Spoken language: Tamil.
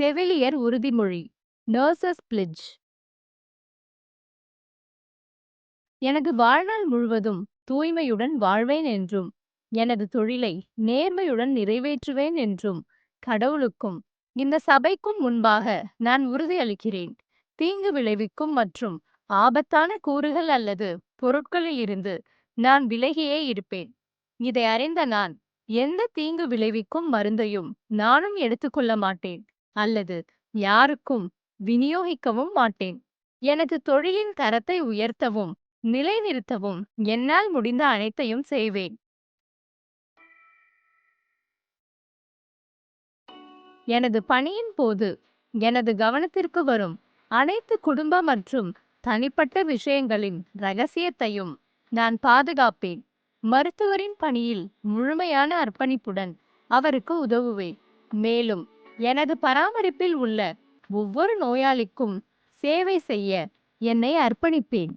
செவிலியர் உறுதிமொழி நர்சஸ் பிளிட்ஜ் எனது வாழ்நாள் முழுவதும் தூய்மையுடன் வாழ்வேன் என்றும் எனது தொழிலை நேர்மையுடன் நிறைவேற்றுவேன் என்றும் கடவுளுக்கும் இந்த சபைக்கும் முன்பாக நான் உறுதியளிக்கிறேன். தீங்கு விளைவிக்கும் மற்றும் ஆபத்தான கூறுகள் அல்லது பொருட்களில் இருந்து நான் விலகியே இருப்பேன். இதை அறிந்த நான் எந்த தீங்கு விளைவிக்கும் மருந்தையும் நானும் எடுத்துக்கொள்ள மாட்டேன். அல்லது யாருக்கும் விநியோகிக்கவும் மாட்டேன். எனது தொழிலின் தரத்தை உயர்த்தவும் நிலைநிறுத்தவும் என்னால் முடிந்த அனைத்தையும் செய்வேன். எனது பணியின் போது எனது கவனத்திற்கு வரும் அனைத்து குடும்ப மற்றும் தனிப்பட்ட விஷயங்களின் ரகசியத்தையும் நான் பாதுகாப்பேன். மருத்துவரின் பணியில் முழுமையான அர்ப்பணிப்புடன் அவருக்கு உதவுவேன். மேலும் எனது பராமரிப்பில் உள்ள ஒவ்வொரு நோயாளிக்கும் சேவை செய்ய என்னை அர்ப்பணிப்பேன்.